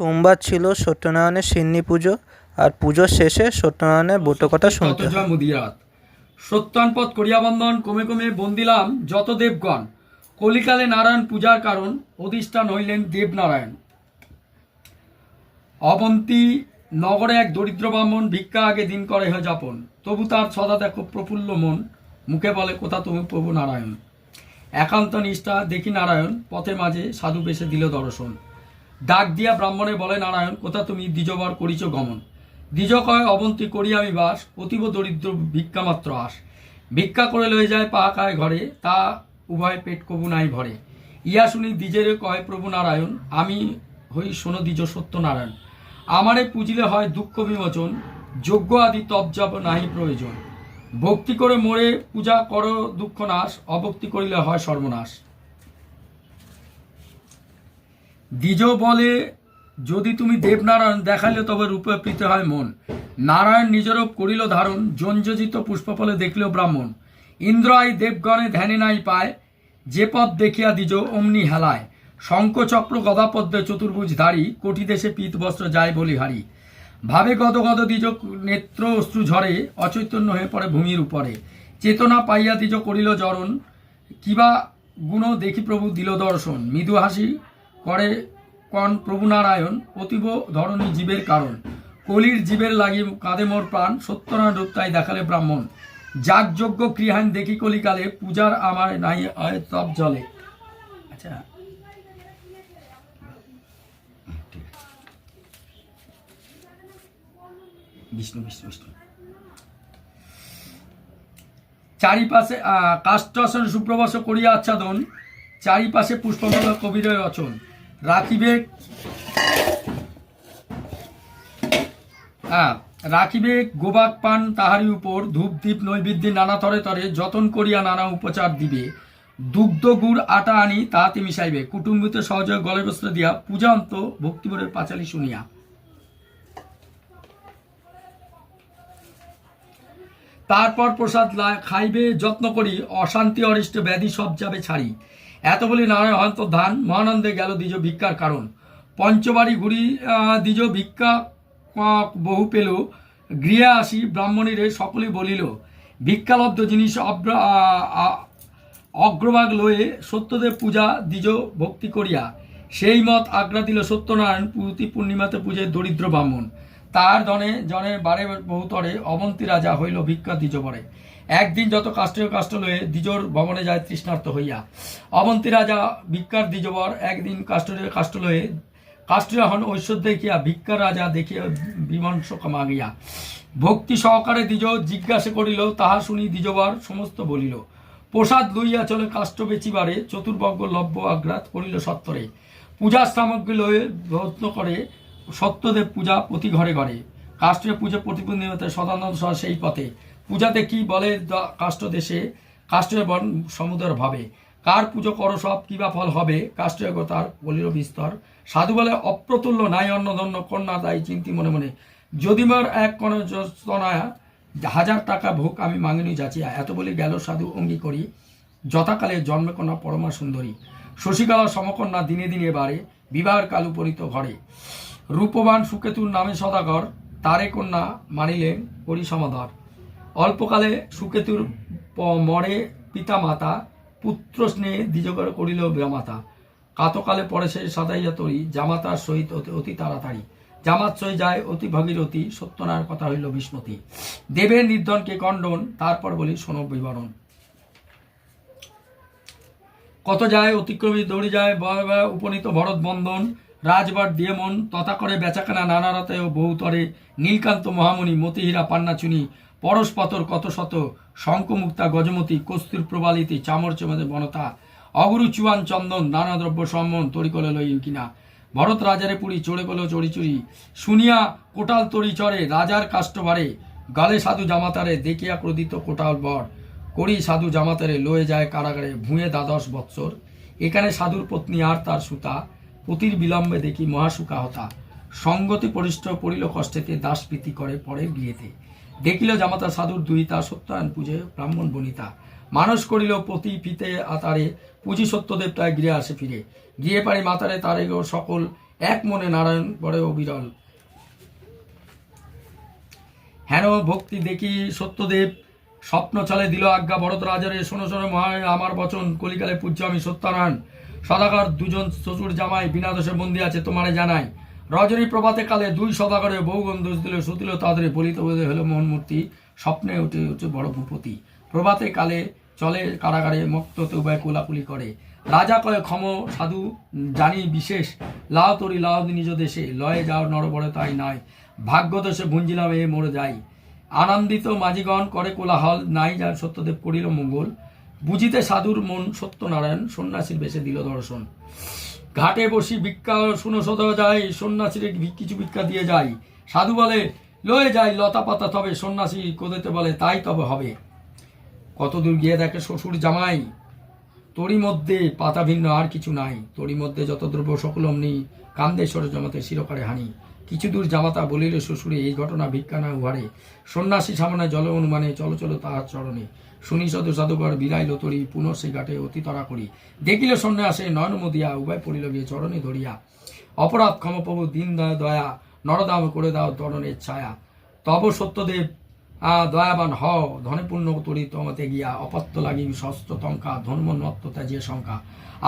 সোমবার ছিল সত্যনারায়ণের সিন্নি পুজো আর পুজোর শেষে সত্যনারায়ণের বটকথা শুনতে সত্যানপদ করিয়াবন্ধন কমে কমে বন্দিলাম যত দেবগণ। কলিকালে নারায়ণ পূজার কারণ অধিষ্ঠান হইলেন দেবনারায়ণ। অবন্তী নগরে এক দরিদ্র ব্রাহ্মণ ভিক্ষা আগে দিন করে হয় যাপন। তবু তার সদা দেখো প্রফুল্ল মন। মুখে বলে কোথা তুমি প্রভু নারায়ণ? একান্ত নিষ্ঠা দেখি নারায়ণ পথে মাঝে সাধু বেশে দিল দর্শন। ডাক দিয়া ব্রাহ্মণে বলে, নারায়ণ, কোথা তুমি দ্বিজবার করিছ গমন? দ্বিজ কয়, অবন্তি করি আমি বাস, অতীব দরিদ্র ভিক্ষা মাত্র আস। ভিক্ষা করে লয়ে যায় পা খায় ঘরে, তা উভয় পেট কবু নাই ভরে। ইয়া শুনি দ্বিজের কয়, প্রভু নারায়ণ, আমি হই শোনো দ্বিজ সত্য নারায়ণ আমারে পুজিলে হয় দুঃখ বিমোচন যজ্ঞ আদি তপ জপ নাহি প্রয়োজন। ভক্তি করে মোরে পূজা করো দুঃখ নাশ, অভক্তি করিলে হয় সর্বনাশ। দ্বিজ বলে, যদি তুমি দেবনারায়ণ দেখাইলে তবে রূপে প্রীত হয় মন। নারায়ণ নিজরূপ করিল ধারণ, জঞ্জজিত পুষ্পফলে দেখল ব্রাহ্মণ। ইন্দ্র আই দেবগণে ধ্যানে নাই পায়, যে পথ দেখিয়া দ্বিজ অমনি হেলায়। শঙ্খচক্র গদাপদ্মে চতুর্ভুজ ধারী, কোটি দেশে পীত বস্ত্র যায় বলি হারি। ভাবে গদ গদ দ্বিজ নেত্র অশ্রু ঝরে, অচৈতন্য হয়ে পড়ে ভূমির উপরে। চেতনা পাইয়া দ্বিজ করিল জরণ কিবা গুণ দেখি প্রভু দিল দর্শন। মৃদু হাসি করে কন প্রভুনারায়ণ অতীব ধরণী জীবের কারণ। কলির জীবের লাগি কাঁদে মোর প্রাণ, সত্যনারায়ণ রূপ দেখালে ব্রাহ্মণ। যাগযজ্ঞ ক্রিয়াহীন দেখি কলিকালে, পূজার আমার নাই তপ জলে। আচ্ছা। বিষ্ণু বিষ্ণু বিষ্ণু। চারিপাশে কাষ্টাসন সুপ্রবাস করিয়া আচ্ছাদন, চারিপাশে পুষ্পমালা কবির রচন। রাখিবে হ্যাঁ রাখিবে গোবাক পান তাহারি উপর ধূপ, দীপ, নৈবেদ্যে নানা তরে তরে যতন করিয়া নানা উপচার দিবে। দুগ্ধ, গুড়, আটা আনি তাহাতে মিশাইবে। কুটুম্বিত সহযোগ গলে বস্ত্র দিয়া পূজা অন্ত ভক্তিভরের পাঁচালি শুনিয়া। তারপর প্রসাদ খাইবে, যত্ন করি, অশান্তি, অরিষ্ট ব্যাধি সব যাবে ছাড়ি। এত বলি নারায়ণ ধান মহানন্দে গেল দ্বিজ ভিক্ষার কারণ। পঞ্চবাড়ি ঘুরি দ্বিজ ভিক্ষা বহু পেল। গৃহে আসি ব্রাহ্মণীরে সকলে বলিল, ভিক্ষালব্ধ জিনিস অগ্রভাগ লয়ে সত্যদেব পূজা দ্বিজ ভক্তি করিয়া, সেই মত আগ্রা দিল সত্যনারায়ণ প্রতি পূর্ণিমাতে পূজে দরিদ্র ব্রাহ্মণ। তার জনে জনে বারে বহুতরে, অবন্তী রাজা হইল ভিক্ষা দ্বিজ বরে একদিন যত কাষ্টীয় কাষ্ট লয়ে দ্বিজর ভবনে যায় তৃষ্ণার্ত হইয়া। অবন্তী রাজা ভিক্ষার দ্বিজবর একদিন কাষ্টীয় কাষ্ট লয়ে হন ঐশ্বর্য দেখিয়া ভিক্ষার রাজা দেখিয়া বিমর্ষ মাগিয়া ভক্তি সহকারে দ্বিজ জিজ্ঞাসা করিল, তাহা শুনি দ্বিজবার সমস্ত বলিল, প্রসাদ লইয়া চলে কাষ্ট বেচিবারে চতুর্বর্গ লভ্য আগ্রাত করিল সত্তরে। পূজার সামগ্রী লয়ে যত্ন করে সত্যদেব পূজা প্রতি ঘরে ঘরে। কাষ্টীয় পুজো প্রতিবন্ধী সদানন্দ সহ সেই পথে। পূজাতে কি বলে কাষ্ট দেশে? কাষ্টীয় বন সমুদর ভাবে। কার পুজো করো সব কিবা ফল হবে? কাষ্টীয় তার বলিল বিস্তর। সাধু বলে, অপ্রতুল্য নাই অন্নধন্য কন্যা দায়ী চিন্তি মনে মনে। যদি মোর এক কোন হাজার টাকা ভোগ আমি মাঙ্গিনি যাচিয়া। এত বলি গেল সাধু অঙ্গী করি। যথাকালে জন্মকন্যা পরমা সুন্দরী। শশীকালা সমকন্যা দিনে দিনে বাড়ে। বিবাহের কাল উপরিত ঘরে। রূপবান সুকেতুর নামে সদাগর। তারে কন্যা মানিলেন করি সমাদর অল্পকালে সুকেতুর মরে পিতা মাতা পুত্র স্নেহে দ্বিজগর করিল মাতা কাতকালে পরে সে সাদাইয়া তরি জামাতার সহিত অতি- তাড়াতাড়ি। জামাত সই যায় অতি ভগীরথী, সত্যনারায়ণ কথা হইল বিষ্ণুতি। দেবের নির্ধনকে খণ্ডন তারপর বলি শোনব বিবরণ। কত যায়, অতিক্রমী দৌড়ে যায় উপনীত ভরত বন্ধন রাজবার দিয়ে মন, তথা করে বেচাকেনা নানা রাতে ও বহুতরে নীলকান্ত মহামণি, মতিহীরা পান্নাচুনি পরশপতর কত শত শঙ্কমুক্তা গজমতি, কস্তুর প্রবালিতি চামর চমদে বনতা, অগুরু চুয়ান চন্দন, নানা দ্রব্য সম্মন তরিকলে লই কিনা। ভরত রাজারে পুরী চড়ে পেল চড়ি চুরি। শুনিয়া কোটাল তরি চড়ে, রাজার কাষ্টবারে গালে সাধু জামাতারে দেখিয়া ক্রোধিত কোটাল বর। করি সাধু জামাতারে লয়ে যায় কারাগারে ভুঁয়ে দ্বাদশ বৎসর। এখানে সাধুর পত্নী আর তার সুতা, পতির বিলম্বে দেখি মহাসুকা হতা সঙ্গতি পরিষ্ট পড়িল কষ্টেতে দাস প্রীতি করে পরে বিয়েতে। দেখিল জামাতা সাধুর দুইতা সত্যায়ন পূজে ব্রাহ্মণ বনিতা। মানস করিল প্রতি পিতে আতারে পুঁজি সত্যদেব তাই গৃহে আসে ফিরে। গিয়ে পারি মাতারে তারে সকল এক মনে নারায়ণ বড় অবিরল। হেন ভক্তি দেখি সত্যদেব, স্বপ্ন চলে দিল আজ্ঞা ভরত রাজারে, শোনো শোনো মহারাজ, আমার বচন, কলিকালে পূজ্য আমি সত্যনারায়ণ। সদাগর দুজন শ্বশুর জামাই, বিনা দোষে বন্দি আছে, তোমারে জানাই। রজনী প্রভাতে কালে দুই সদাগরে বহুগণ দোষ দিল সুতিল তাদের বলিত বোধে হলো মোহনমূর্তি। স্বপ্নে উঠে উঠে বড় ভূপতি। প্রভাতে কালে চলে কারাগারে মক্ত উভয় কোলাকুলি করে। রাজা কয়ে, ক্ষম সাধু, জানি বিশেষ। লাও তরি, লাও নিজ দেশে। লয়ে যাও নরবরে, তাই নয় ভাগ্য দোষে ভুঞ্জিলাম এ মরে যাই আনন্দিত মাঝিগণ করে কোলাহল। নাই যার সত্যদেব করিল মঙ্গল। বুঝিতে সাধুর মন সত্যনারায়ণ। সন্ন্যাসীর বেশে দিল দর্শন। ঘাটে বসি ভিক্ষা, শুনো সদা যায়, সন্ন্যাসীর কিছু ভিক্ষা দিয়ে যাই। সাধু বলে, লয়ে যাই লতা পাতা, তবে সন্ন্যাসী কোদেতে বলে, তাই তবে হবে। কতদূর গিয়ে দেখে শ্বশুর জামাই, তোরই মধ্যে পাতা ভিন্ন আর কিছু নাই। তোরই মধ্যে যত দ্রব্য, সকল অমনি কান্দে সরে জমাতে শিরকারে হানি। কিছু দূর জামাতা বলিল, শ্বশুরে, এই ঘটনা ভিক্ষা না উহারে সন্ন্যাসী সামনে জল অনুমানে চলো চলো তাহার চরণে। শুনি সদ সাধুকর বিলাইল তরি সে ঘাটে অতিতরা করি। দেখিল সন্ন্যাসে নয়ন মদিয়া উভয় পড়িল গিয়ে চরণে ধরিয়া। অপরাধ ক্ষমপ্রভু দিন দয়া, নরদাম করে দাও তরণের ছায়া। তব সত্যদেব দয়াবান হ ধনে পূর্ণ তরি তোমাতে গিয়া, অপত্য লাগি শস্ত্র টঙ্কা, ধর্ম নত্ব ত্যাজিয়ে শঙ্কা।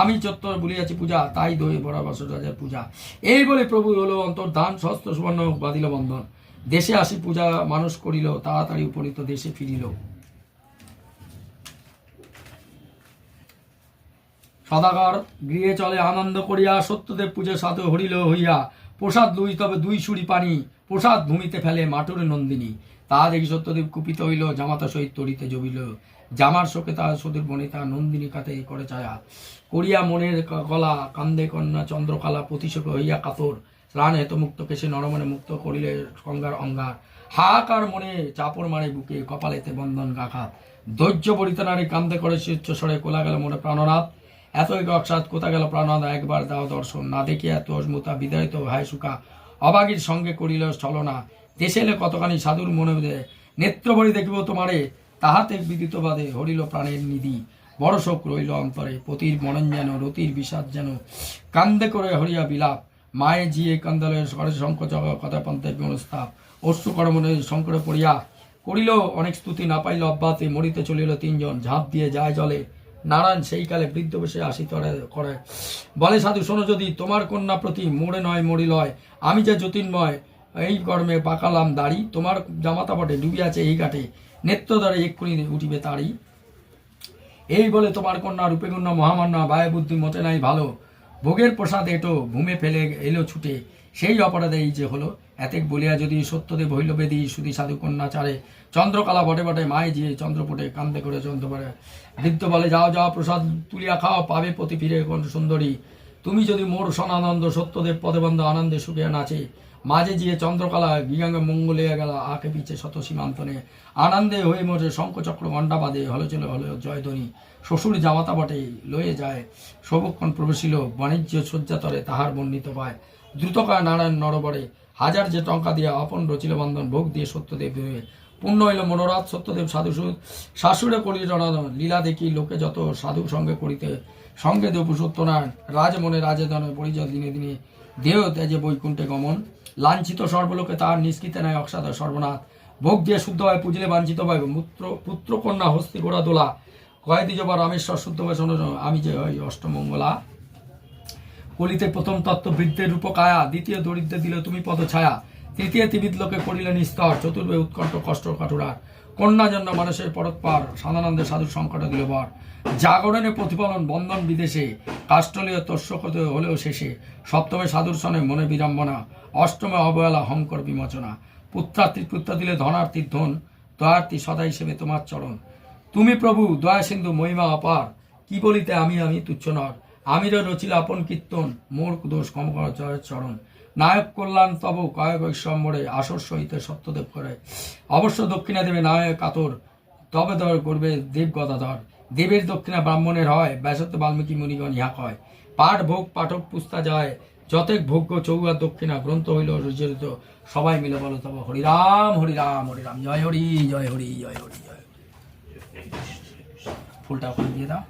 আমি চত্বর বলিয়াছি পূজা, তাই দই বড় বছর রাজার পূজা। এই বলে প্রভু হলো অন্তর্ধান শস্ত্র সুবর্ণ বাঁধিল বন্ধন। দেশে আসি পূজা মানুষ করিল, তাড়াতাড়ি উপনীত দেশে ফিরিল। সদাগর গৃহে চলে আনন্দ করিয়া সত্যদেব পূজা সাথে হরিল হইয়া, প্রসাদ লুই তবে দুই সুরি পানি, প্রসাদ ভূমিতে ফেলে মাটুরে নন্দিনী। তা দেখি সত্যদেব কুপিত হইল, জামাতা সহিত তরিতে জবিল জামার শোকে তার সদীর বনিতা নন্দিনী কাতে করে ছায়া। করিয়া মনের কলা কান্দে কন্যা চন্দ্রকলা প্রতিশোক হইয়া কাতর। স্নান হেতু মুক্ত কেশে নরমনে মুক্ত করিলে গঙ্গার অঙ্গার। হাহাকার মনে চাপর মারে বুকে, কপালেতে বন্ধন গাঘাত। ধৈর্য বরিত নারী কান্দে করে স্বরে, কোলা গেল মনে প্রাণনাথ। এতই অকসাত কোথা গেল প্রাণনাথ? একবার দাও দর্শন। না দেখিয়া এত অস্মুতা বিদায়িত ভাই সুখা। অবাগীর সঙ্গে করিল ছলনা। দেশে এলে কতখানি সাধুর মনে দেয় নেত্রবরী দেখিব তোমারে, তাহাতে বিদিত বাদে হরিল প্রাণের নিধি। বড় শোক রইল অন্তরে, পতির মনন যেন, রতির বিষাদ যেন। কান্দে করে হরিয়া বিলাপ, মায়ে জিয়ে কান্দালে স্বরে শঙ্খ জগ কথা পন্থে মনস্তাপ অশ্রু করমনে শঙ্করে পড়িয়া, করিল অনেক স্তুতি না পাইল অব্যাতে মরিতে চলিল তিনজন, ঝাঁপ দিয়ে যায় জলে। নারায়ণ সেই কালে বৃদ্ধ বসে আসি তরে, করে। বলে, সাধু, শোনো যদি, তোমার কন্যা প্রতি মোড়ে নয় মরি লয় আমি যে জ্যোতির্ময় এই কর্মে পাকালাম দাড়ি। তোমার জামাতা বটে ডুবিয়াছে এই ঘাটে। দ্বারা এক্ষুনি উঠিবে তাড়ি। এই বলে তোমার কন্যা, রূপে কন্যা মহামান্না বায় বুদ্ধি মতে নাই ভালো। ভোগের প্রসাদ এটো ভূমে ফেলে এলো ছুটে। সেই অপরাধে এই যে হলো, এতেক বলিয়া যদি সত্যদেব হইল বেদি সুধী সাধু কন্যা চারে চন্দ্রকলা বটে বটে মায়ে জিয়ে চন্দ্রপটে কান্দে করে চন্দ্রপটে বৃদ্ধ বলে, যাও যাও, প্রসাদ তুলিয়া খাও, পাবে প্রতি ফিরে কোন সুন্দরী। তুমি যদি মোর সনানন্দ সত্যদেব পদেবন্ধ আনন্দে সুখে নাচে মাঝে যে চন্দ্রকলা, গিগাঙ্গে মঙ্গলে গেল আকে পিছে শত সীমান্তনে। আনন্দে হয়ে মোটে শঙ্খচক্র মণ্ডাবাদে হলো চলে হলে জয়ধ্বনি। শ্বশুর জামাতা বটে, লয়ে যায়। সবক্ষণ প্রবেশিল, বাণিজ্য শয্যাতরে তাহার বর্ণিত পায়। দ্রুতকায় নারায়ণ নরবরে, হাজার যে টঙ্কা দিয়া অপন রচিল বন্ধন ভোগ দিয়ে সত্যদেব হয়ে পূর্ণ হইল মনোরাত সত্যদেব সাধু শাশুড়ে করি জনাদন। লীলা দেখি লোকে যত সাধু সঙ্গে করিতে, সঙ্গে দেব সত্যনারায়ণ রাজ মনে রাজে রাজধনে পরিচয় দিনে দিনে। দেহ তেজে বৈকুণ্ঠে গমন। লাঞ্ছিত সর্বলোকে তাহার নিষ্কৃতে নেয় অক্সাদ সর্বনাথ। ভোগ দিয়ে শুদ্ধ হয়, পুজলে বাঞ্ছিত হয়। পুত্র পুত্র কন্যা হস্তি গোড়া দোলা। কয়েদি জবা রামেশ্বর শুদ্ধ হয় আমি যে হয় অষ্টমঙ্গলা। কলিতে প্রথম তত্ত্ব, বৃদ্ধের রূপকায়া। দ্বিতীয় দরিদ্রে দিল তুমি পদ ছায়া তৃতীয় ত্রিবিদ লোকে করিলেন স্তর চতুর্বে উৎকণ্ঠ, কষ্ট কাটুরা কন্যা জন্য মানুষের পরৎপার সাধানন্দে সাধু সংকট দিল বর। জাগরণে প্রতিফলন বন্ধন বিদেশে, কাষ্টলীয় তস্যকত হলেও শেষে। সপ্তমে সাধুর সনে মনে বিড়ম্বনা, অষ্টমে অবহেলা, হংকর বিমোচনা। পুত্রার্থী পুত্র দিলে ধনার্থী ধন দয়ার্থী সদা হিসেবে তোমার চরণ। তুমি প্রভু, দয়া সিন্ধু, মহিমা অপার। কি বলিতে আমি আমি তুচ্ছ নর। আমির রচিল আপন কীর্তন, মোর দোষ কম কর চরণ। নায়ক কল্যাণ তব কয়েক ঐশ্বম্বরে আসর সহিত সত্যদেব করে। অবশ্য দক্ষিণা দেবে নায়ক কাতর তবে ধর করবে দেব গদাধর। দেবের দক্ষিণা ব্রাহ্মণের হয়, ব্যাসত্ব বাল্মীকি মুনিগণ ইহা কয়। পাঠ ভোগ, পাঠক পুস্তা যায়, যতেক ভোগ্য চৌয়া দক্ষিণা গ্রন্থ হইল রচিত সবাই মিলে বলো তব, হরিরাম হরিরাম হরিরাম। জয় হরি জয় হরি জয় হরি, জয়। ফুলটা ওখানে দিয়ে দাও।